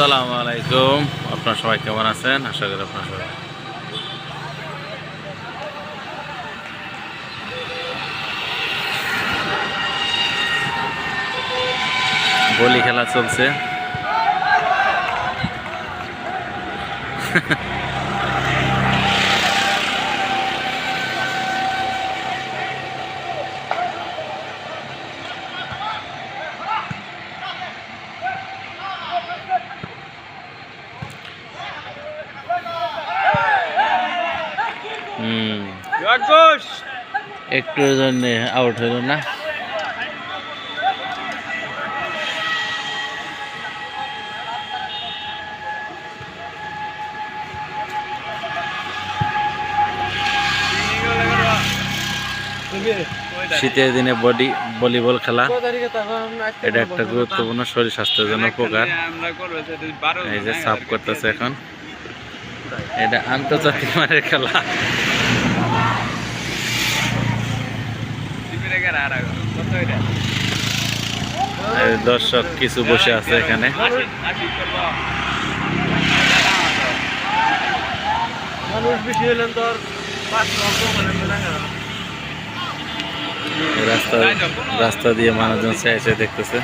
আসসালামু আলাইকুম। আপনার সবাই কেমন আছেন? আশা করি আপনার সবাই বলি খেলা চলছে। হুম। একটু জন্য আউট হইল না। শীতের দিনে বডি ভলিবল খেলা এটা একটা গুরুত্বপূর্ণ শরীর স্বাস্থ্যের জন্য উপকার। এই যে সাফ করতেছে এখন। এটা আন্তর্জাতিক মানের খেলা। দর্শক কিছু বসে আছে এখানে। রাস্তা রাস্তা দিয়ে মানুষজন চেয়ে দেখতেছে।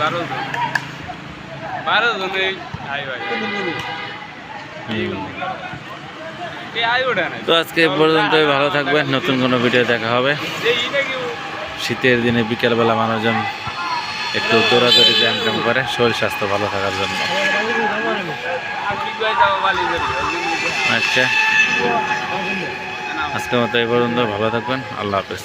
বারো জন। বারো জনে ভাই হুম। এই আই ওঠে না তো আজকে পর্যন্তই, ভালো থাকবেন। নতুন কোনো ভিডিও দেখা হবে। শীতের দিনে বিকেলবেলা মানুষজন একটু দৌড়াদৌড়ি ব্যায়াম ট্যাম করে, শরীর স্বাস্থ্য ভালো থাকার জন্য। আচ্ছা। আজকের মতো এই পর্যন্ত, ভালো থাকবেন, আল্লাহ হাফেজ।